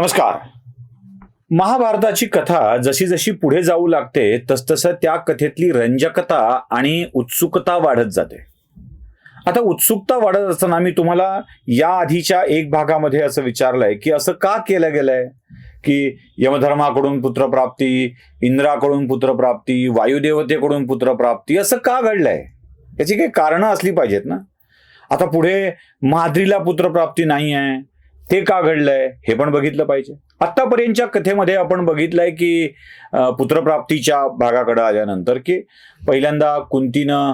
नमस्कार. महाभारताची कथा जशी जशी पुढे जाऊ लागते तसतसं त्या कथेतली रंजकता आणि उत्सुकता वाढत जाते. आता उत्सुकता वाढत असताना मी तुम्हाला या आधीच्या एक भागामध्ये असं विचारलंय की असं का केलं गेलंय? की यमधर्माकडून पुत्रप्राप्ती इंद्राकडून पुत्रप्राप्ती वायुदेवतेकडून पुत्रप्राप्ती असं का घडलंय? याची काही कारणं असली पाहिजेत ना? आता पुढे माद्रीला पुत्रप्राप्ती नाही आहे ते का घडलंय हे पण बघितलं पाहिजे. आत्तापर्यंतच्या कथेमध्ये आपण बघितलंय की पुत्रप्राप्तीच्या भागाकडे आल्यानंतर की पहिल्यांदा कुंतीनं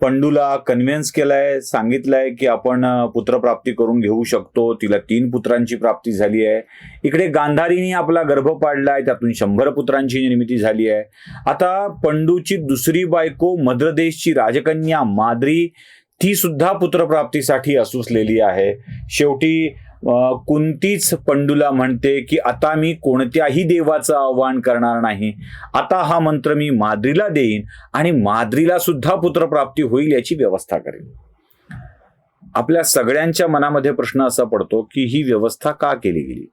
पंडूला कन्व्हिन्स केलाय सांगितलंय की आपण पुत्रप्राप्ती करून घेऊ शकतो. तिला तीन पुत्रांची प्राप्ती झाली आहे. इकडे गांधारीने आपला गर्भ पाडलाय त्यातून शंभर पुत्रांची निर्मिती झाली आहे. आता पंडूची दुसरी बायको मद्रदेशची राजकन्या माद्री ती सुद्धा पुत्रप्राप्तीसाठी असूसलेली आहे. शेवटी कोणतीच कुंतीच पंडूला म्हणते की आता मी कोणत्याही देवाचं आव्हान करणार नाही. आता हा मंत्र मी माद्रीला देईन आणि माद्रीला सुद्धा पुत्रप्राप्ती होईल याची व्यवस्था करेन. आपल्या सगळ्यांच्या मनामध्ये प्रश्न असा पडतो की ही व्यवस्था का केली गेली?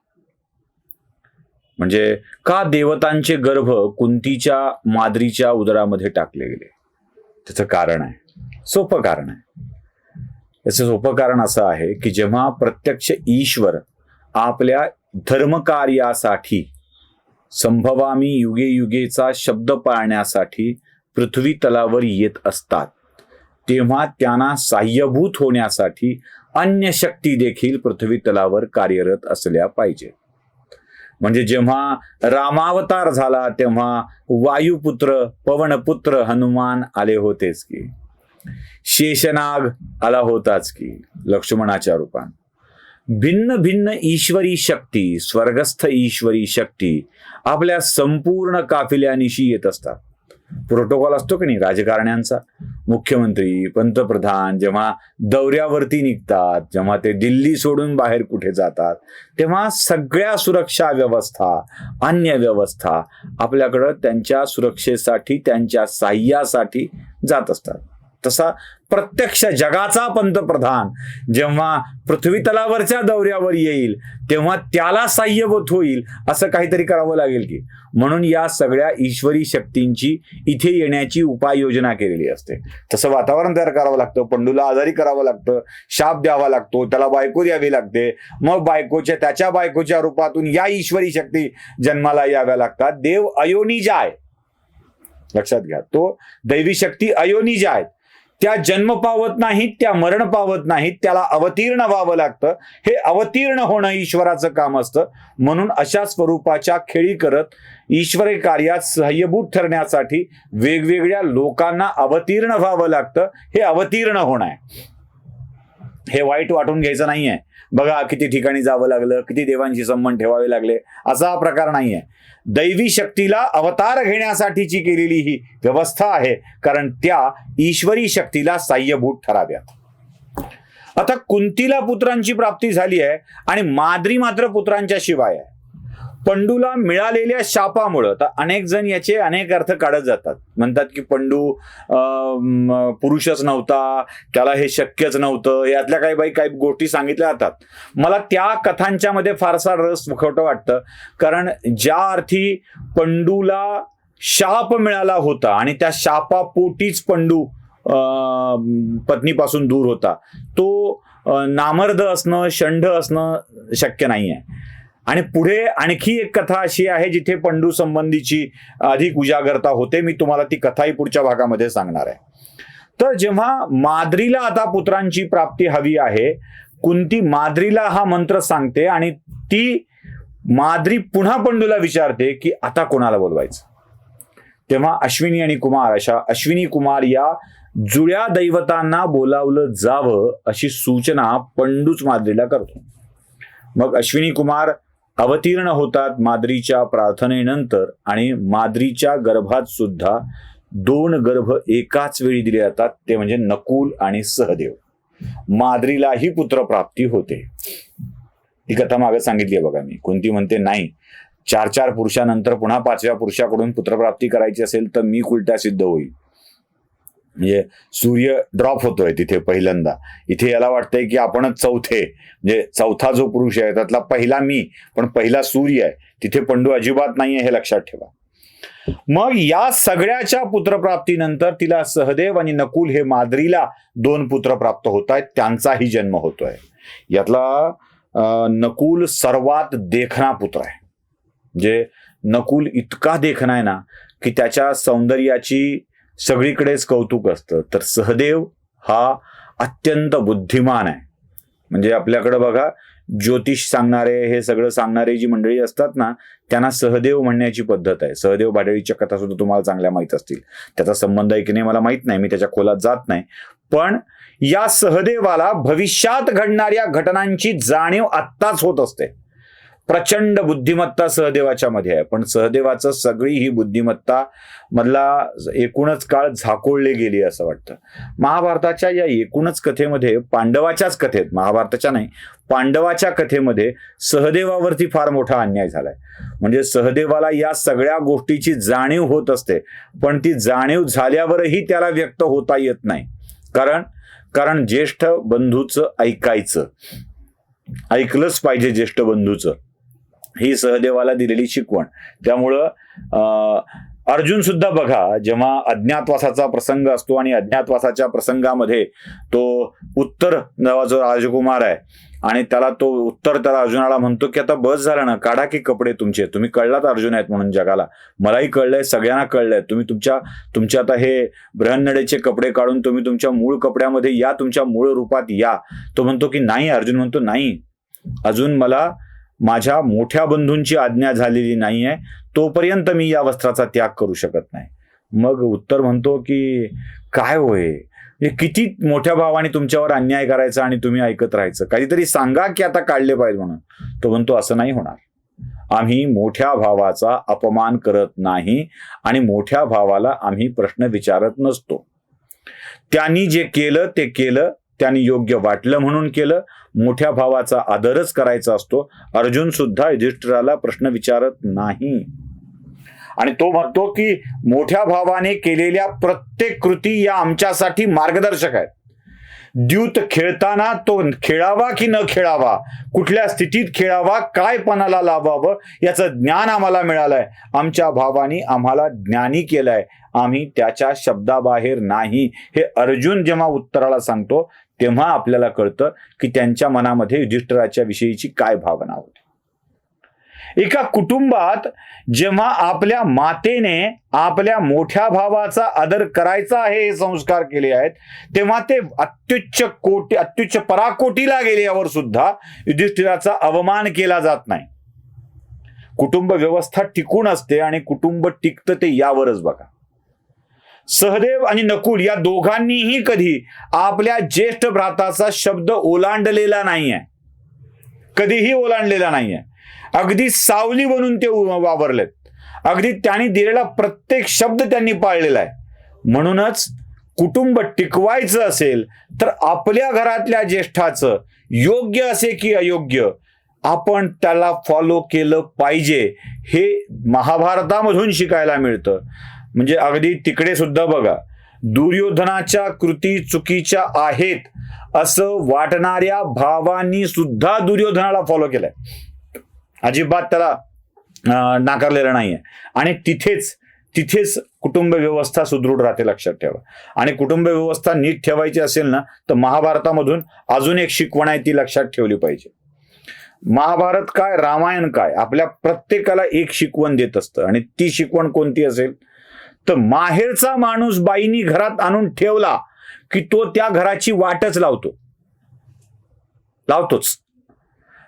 म्हणजे का देवतांचे गर्भ कुंतीच्या माद्रीच्या उदरामध्ये टाकले गेले? त्याचं कारण आहे. सोपं कारण आहे. याचं सोपं कारण असं आहे की जेव्हा प्रत्यक्ष ईश्वर आपल्या धर्मकार्यासाठी संभवामी युगे युगेचा शब्द पाळण्यासाठी पृथ्वी तलावर येत असतात तेव्हा त्यांना साह्यभूत होण्यासाठी अन्य शक्ती देखील पृथ्वी तलावर कार्यरत असल्या पाहिजे. म्हणजे जेव्हा रामावतार झाला तेव्हा वायुपुत्र पवनपुत्र हनुमान आले होतेच की शेषनाग आला होताच की लक्ष्मणाच्या रूपान. भिन्न भिन्न ईश्वरी शक्ती स्वर्गस्थ ईश्वरी शक्ती आपल्या संपूर्ण काफिल्यानिशी येत असतात. प्रोटोकॉल असतो की नाही? राजकारण्यांचा. मुख्यमंत्री पंतप्रधान जेव्हा दौऱ्यावरती निघतात जेव्हा ते दिल्ली सोडून बाहेर कुठे जातात तेव्हा सगळ्या सुरक्षा व्यवस्था अन्य व्यवस्था आपल्याकडं त्यांच्या सुरक्षेसाठी त्यांच्या साह्यासाठी जात असतात. तसा प्रत्यक्ष जगाचा पंतप्रधान. जेव्हा पृथ्वी तलावरच्या दौऱ्यावर येईल तेव्हा त्याला साह्यभूत होईल असं काहीतरी करावं लागेल की. म्हणून या सगळ्या ईश्वरी शक्तींची इथे येण्याची उपाययोजना केलेली असते. तसं वातावरण तयार करावं लागतं पंडूला आजारी करावं लागतं शाप द्यावा लागतो त्याला बायको द्यावी लागते. मग बायकोच्या त्याच्या बायकोच्या रूपातून या ईश्वरी शक्ती जन्माला याव्या लागतात. देव अयोनिज आहे लक्षात घ्या तो दैवी शक्ती अयोनिज आहेत त्या जन्म पावत नाहीत त्या मरण पावत नाहीत त्याला अवतीर्ण व्हावं लागतं. हे अवतीर्ण होणं ईश्वराचं काम असतं. म्हणून अशा स्वरूपाच्या खेळी करत ईश्वरी कार्यात सहाय्यभूत ठरण्यासाठी वेगवेगळ्या लोकांना अवतीर्ण व्हावं लागतं. हे अवतीर्ण होणं आहे. हे वाईट वाटून घ्यायचं नाहीये. बघा किती ठिकाणी जावं लागलं किती देवांशी संबंध ठेवावे लागले असा हा प्रकार नाहीये. दैवी शक्तीला अवतार घेण्यासाठीची केलेली ही व्यवस्था आहे कारण त्या ईश्वरी शक्तीला साह्यभूत ठराव्यात. आता कुंतीला पुत्रांची प्राप्ती झाली आहे आणि माद्री मात्र पुत्रांच्या शिवाय आहे. पंडूला मिळालेल्या शापामुळं तर अनेक जण याचे अनेक अर्थ काढत जातात. म्हणतात की पंडू पुरुषच नव्हता त्याला हे शक्यच नव्हतं यातल्या काही बाई काही गोष्टी सांगितल्या जातात. मला त्या कथांच्या मध्ये फारसा रस खोटं वाटतं कारण ज्या अर्थी पंडूला शाप मिळाला होता आणि त्या शापापोटीच पंडू पत्नीपासून दूर होता तो नामर्द असणं षंढ असणं शक्य नाही आहे आणि पुढे आणखी एक कथा अशी आहे जिथे पंडू संबंधीची अधिक उजागरता होते. मी तुम्हाला ती कथाही पुढच्या भागामध्ये सांगणार आहे. तर जेव्हा माद्रीला आता पुत्रांची प्राप्ती हवी आहे कुंती माद्रीला हा मंत्र सांगते आणि ती माद्री पुन्हा पंडूला विचारते की आता कोणाला बोलवायचं? तेव्हा अश्विनी आणि कुमार अशा अश्विनी कुमार या जुळ्या दैवतांना बोलावलं जावं अशी सूचना पंडूच माद्रीला करतो. मग अश्विनी कुमार अवतीर्ण होतात माद्रीच्या प्रार्थनेनंतर आणि माद्रीच्या गर्भात सुद्धा दोन गर्भ एकाच वेळी दिले जातात ते म्हणजे नकुल आणि सहदेव. माद्रीलाही पुत्रप्राप्ती होते. ती कथा मागे सांगितली आहे बघा मी. कोणती म्हणते नाही चार चार पुरुषानंतर पुन्हा पाचव्या पुरुषाकडून पुत्रप्राप्ती करायची असेल तर मी कुलटा सिद्ध होईल. म्हणजे सूर्य ड्रॉप होतोय तिथे पहिल्यांदा. इथे याला वाटतंय की आपणच चौथे. म्हणजे चौथा जो पुरुष आहे त्यातला पहिला मी पण पहिला सूर्य आहे. तिथे पंडू अजिबात नाहीये हे लक्षात ठेवा. मग या सगळ्याच्या पुत्रप्राप्तीनंतर तिला सहदेव आणि नकुल हे माद्रीला दोन पुत्र प्राप्त होत आहेत. त्यांचाही जन्म होतोय. यातला नकुल सर्वात देखणा पुत्र आहे. म्हणजे नकुल इतका देखणा आहे ना की त्याच्या सौंदर्याची सगळीकडेच कौतुक असतं. तर सहदेव हा अत्यंत बुद्धिमान आहे. म्हणजे आपल्याकडं बघा ज्योतिष सांगणारे हे सगळं सांगणारे जी मंडळी असतात ना त्यांना सहदेव म्हणण्याची पद्धत आहे. सहदेव भाडळीच्या कथा सुद्धा तुम्हाला चांगल्या माहीत असतील. त्याचा संबंध आहे की नाही मला माहीत नाही मी त्याच्या खोलात जात नाही. पण या सहदेवाला भविष्यात घडणाऱ्या घटनांची जाणीव आत्ताच होत असते. प्रचंड बुद्धिमत्ता सहदेवाच्या मध्ये आहे. पण सहदेवाचं सगळी ही बुद्धिमत्ता मधला एकूणच काळ झाकोळले गेली असं वाटतं. महाभारताच्या या एकूणच कथेमध्ये पांडवाच्याच कथेत महाभारताच्या नाही पांडवाच्या कथेमध्ये सहदेवावरती फार मोठा अन्याय झालाय. म्हणजे सहदेवाला या सगळ्या गोष्टीची जाणीव होत असते पण ती जाणीव झाल्यावरही त्याला व्यक्त होता येत नाही. कारण कारण ज्येष्ठ बंधूचं ऐकायचं. ऐकलंच पाहिजे ज्येष्ठ बंधूचं. ही सहदेवाला दिलेली शिकवण. त्यामुळं अर्जुन सुद्धा बघा जेव्हा अज्ञातवासाचा प्रसंग असतो आणि अज्ञातवासाच्या प्रसंगामध्ये तो उत्तर जो राजकुमार आहे आणि त्याला तो उत्तर त्याला अर्जुनाला म्हणतो की आता बस झालं ना काढा की कपडे तुमचे. तुम्ही कळलात अर्जुन आहेत म्हणून जगाला. मलाही कळलंय सगळ्यांना कळलंय. तुम्ही तुमच्या तुमच्या आता हे ब्रहन्नडेचे कपडे काढून तुम्ही तुमच्या मूळ कपड्यामध्ये या तुमच्या मूळ रूपात या. तो म्हणतो की नाही अर्जुन म्हणतो नाही. अजून मला माझ्या मोठ्या बंधूंची आज्ञा झालेली नाही आहे तोपर्यंत मी या वस्त्राचा त्याग करू शकत नाही. मग उत्तर म्हणतो की काय होय किती मोठ्या भावाने तुमच्यावर अन्याय करायचा आणि तुम्ही ऐकत राहायचं? काहीतरी सांगा की आता काढले पाहिजे म्हणून. तो म्हणतो असं नाही होणार. आम्ही मोठ्या भावाचा अपमान करत नाही आणि मोठ्या भावाला आम्ही प्रश्न विचारत नसतो. त्यांनी जे केलं ते केलं. त्यांनी योग्य वाटलं म्हणून केलं. मोठ्या भावाचा आदरच करायचा असतो. अर्जुन सुद्धा युधिष्ठिराला प्रश्न विचारत नाही. आणि तो म्हणतो की मोठ्या भावाने केलेल्या प्रत्येक कृती या आमच्यासाठी मार्गदर्शक आहेत. द्यूत खेळताना तो खेळावा की न खेळावा कुठल्या स्थितीत खेळावा काय पणाला लावावं याचं ज्ञान आम्हाला मिळालंय. आमच्या भावानी आम्हाला ज्ञानी केलंय. आम्ही त्याच्या शब्दाबाहेर नाही. हे अर्जुन जेव्हा उत्तराला सांगतो तेव्हा आपल्याला कळतं की त्यांच्या मनामध्ये युधिष्ठिराच्या विषयीची काय भावना होती. एका कुटुंबात जेव्हा आपल्या मातेने आपल्या मोठ्या भावाचा आदर करायचा आहे हे संस्कार केले आहेत तेव्हा ते अत्युच्च कोटी अत्युच्च पराकोटीला गेल्यावर सुद्धा युधिष्ठिराचा अवमान केला जात नाही. कुटुंब व्यवस्था टिकून असते आणि कुटुंब टिकतं ते यावरच बघा. सहदेव आणि नकुल या दोघांनीही कधी आपल्या ज्येष्ठ भ्राताचा शब्द ओलांडलेला नाहीये. कधीही ओलांडलेला नाहीये. अगदी सावली बनून ते वावरलेत. अगदी त्यांनी दिलेला प्रत्येक शब्द त्यांनी पाळलेला आहे. म्हणूनच कुटुंब टिकवायचं असेल तर आपल्या घरातल्या ज्येष्ठाचं योग्य असे की अयोग्य आपण त्याला फॉलो केलं पाहिजे हे महाभारतामधून शिकायला मिळतं. म्हणजे अगदी तिकडे सुद्धा बघा. दुर्योधनाच्या कृती चुकीच्या आहेत असं वाटणाऱ्या भावांनी सुद्धा दुर्योधनाला फॉलो केलाय. अजिबात त्याला नाकारलेलं नाहीये. आणि तिथेच तिथेच कुटुंब व्यवस्था सुदृढ राहते लक्षात ठेवा. आणि कुटुंब व्यवस्था नीट ठेवायची असेल ना तर महाभारतामधून अजून एक शिकवण आहे ती लक्षात ठेवली पाहिजे. महाभारत काय? रामायण काय? आपल्या प्रत्येकाला एक शिकवण देत असतं. आणि ती शिकवण कोणती असेल? तर माहेरचा माणूस बाईनी घरात आणून ठेवला की तो त्या घराची वाटच लावतो. लावतोच.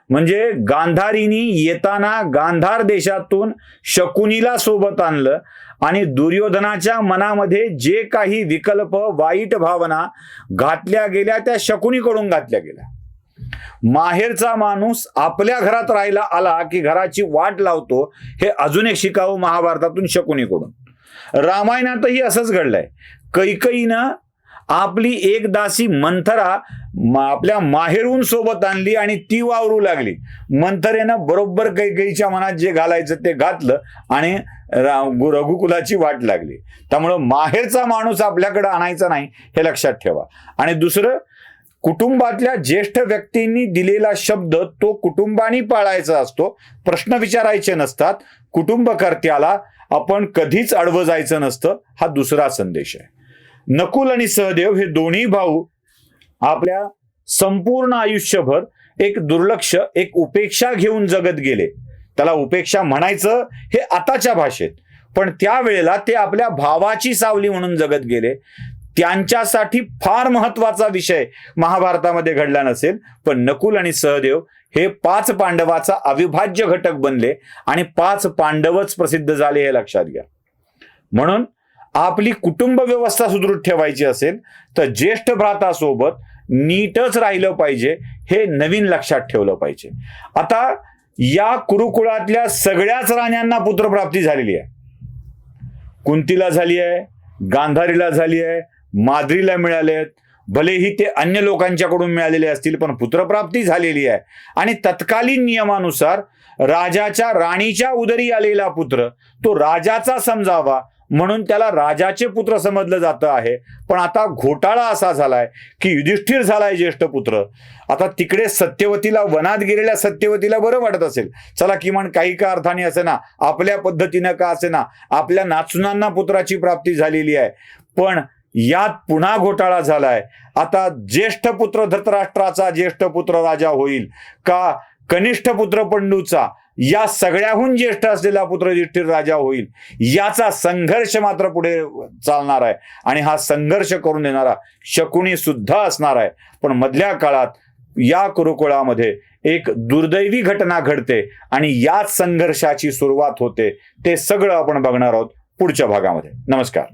म्हणजे गांधारीनी येताना गांधार देशातून शकुनीला सोबत आणलं आणि दुर्योधनाच्या मनामध्ये जे काही विकल्प वाईट भावना घातल्या गेल्या त्या शकुनीकडून घातल्या गेल्या. माहेरचा माणूस आपल्या घरात राहायला आला की घराची वाट लावतो हे अजून एक शिकावं महाभारतातून शकुनीकडून. रामायणातही असंच घडलंय. कैकईनं आपली एक दासी मंथरा आपल्या माहेरून सोबत आणली आणि ती वावरू लागली. मंथरेनं बरोबर कैकईच्या मनात जे घालायचं ते घातलं आणि रघुकुलाची वाट लागली. त्यामुळं माहेरचा माणूस आपल्याकडे आणायचा नाही हे लक्षात ठेवा. आणि दुसरं कुटुंबातल्या ज्येष्ठ व्यक्तींनी दिलेला शब्द तो कुटुंबानी पाळायचा असतो. प्रश्न विचारायचे नसतात. कुटुंबकर्त्याला आपण कधीच अडवं जायचं नसतं हा दुसरा संदेश आहे. नकुल आणि सहदेव हे दोन्ही भाऊ आपल्या संपूर्ण आयुष्यभर एक दुर्लक्ष एक उपेक्षा घेऊन जगत गेले. त्याला उपेक्षा म्हणायचं हे आताच्या भाषेत. पण त्यावेळेला ते आपल्या भावाची सावली म्हणून जगत गेले. त्यांच्यासाठी फार महत्त्वाचा विषय महाभारतामध्ये घडला नसेल पण नकुल आणि सहदेव हे पाच पांडवाचा अविभाज्य घटक बनले आणि पाच पांडवच प्रसिद्ध झाले हे लक्षात घ्या. म्हणून आपली कुटुंब व्यवस्था सुदृढ ठेवायची असेल तर ज्येष्ठ भ्रातासोबत नीटच राहिलं पाहिजे हे नवीन लक्षात ठेवलं पाहिजे. आता या कुरुकुळातल्या सगळ्याच राण्यांना पुत्रप्राप्ती झालेली आहे. कुंतीला झाली आहे गांधारीला झाली आहे माद्रीला मिळाले आहेत भलेही ते अन्य लोकांच्याकडून मिळालेले असतील पण पुत्रप्राप्ती झालेली आहे. आणि तत्कालीन नियमानुसार राजाच्या राणीच्या उदरी आलेला पुत्र तो राजाचा समजावा म्हणून त्याला राजाचे पुत्र समजलं जातं आहे. पण आता घोटाळा असा झालाय की युधिष्ठिर झालाय ज्येष्ठ पुत्र. आता तिकडे सत्यवतीला वनात गेलेल्या सत्यवतीला बरं वाटत असेल. चला किमान काही का अर्थाने असे ना आपल्या पद्धतीनं का असे ना आपल्या नाचुनांना पुत्राची प्राप्ती झालेली आहे. पण यात पुन्हा घोटाळा झालाय. आता ज्येष्ठ पुत्र धृतराष्ट्राचा ज्येष्ठ पुत्र राजा होईल का कनिष्ठ पुत्र पंडूचा? या सगळ्याहून ज्येष्ठ असलेला पुत्र युधिष्ठिर राजा होईल. याचा संघर्ष मात्र पुढे चालणार आहे. आणि हा संघर्ष करून देणारा शकुणी सुद्धा असणार आहे. पण मधल्या काळात या कुरुकुळामध्ये एक दुर्दैवी घटना घडते आणि याच संघर्षाची सुरुवात होते. ते सगळं आपण बघणार आहोत पुढच्या भागामध्ये. नमस्कार.